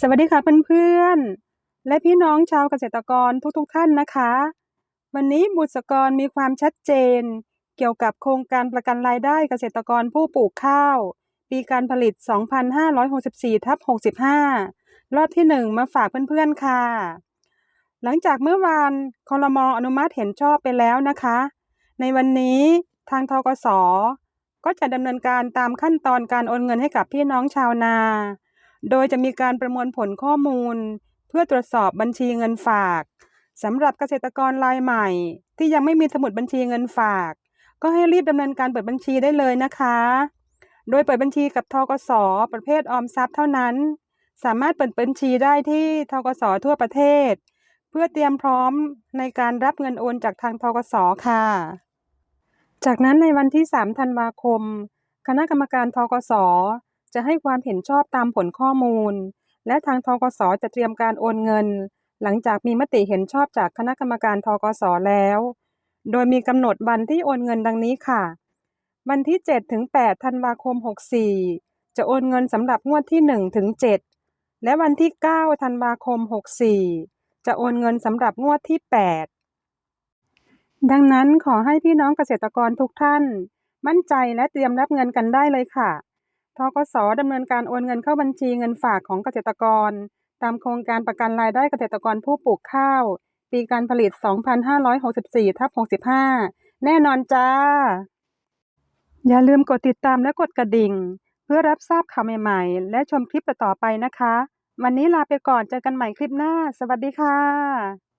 สวัสดีค่ะเพื่อนๆ และพี่น้องชาวเกษตรกรทุกๆท่านนะคะ วันนี้บุษกรมีความชัดเจน เกี่ยวกับโครงการประกันรายได้เกษตรกรผู้ปลูกข้าว ปีการผลิต 2564ทับ65 รอบที่ 1 มาฝากเพื่อนๆค่ะ หลังจากเมื่อวานคลมอนุมัติเห็นชอบไปแล้วนะคะ ในวันนี้ทางทกสก็จะดำเนินการตามขั้นตอนการโอนเงินให้กับพี่น้องชาวนา โดยจะมีการประมวลผลข้อมูล เพื่อตรวจสอบบัญชีเงินฝากสำหรับเกษตรกรรายใหม่ ที่ยังไม่มีสมุดบัญชีเงินฝาก ก็ให้รีบดำเนินการเปิดบัญชีได้เลยนะคะ โดยเปิดบัญชีกับทกส ประเภทออมทรัพย์เท่านั้น สามารถเปิดบัญชีได้ที่ทกส ทั่วประเทศ เพื่อเตรียมพร้อมในการรับเงินโอนจากทางทกส ค่ะ จากนั้นในวันที่ 3 ธันวาคม คณะกรรมการทกส จะให้ความเห็นชอบตามผลข้อมูล และทางทกสจะเตรียมการโอนเงิน หลังจากมีมติเห็นชอบจากคณะกรรมการทกสแล้ว โดยมีกำหนดวันที่โอนเงินดังนี้ค่ะ วันที่7ถึง8ธันวาคม 64 จะโอนเงินสำหรับงวดที่1ถึง7และวันที่9ธันวาคม 64 จะโอนเงินสำหรับงวดที่ 8 ดังนั้นขอให้พี่น้องเกษตรกรทุกท่าน มั่นใจและเตรียมรับเงินกันได้เลยค่ะ ทกสดำเนินการโอนเงินเข้าบัญชีเงินฝากของเกษตรกร ตามโครงการประกันรายได้เกษตรกรผู้ปลูกข้าว ปีการผลิต 2564ทับ65 แน่นอนจ้า อย่าลืมกดติดตามและกดกระดิ่ง เพื่อรับทราบข่าวใหม่ๆ และชมคลิปต่อๆไปนะคะ วันนี้ลาไปก่อนเจอกันใหม่คลิปหน้า สวัสดีค่ะ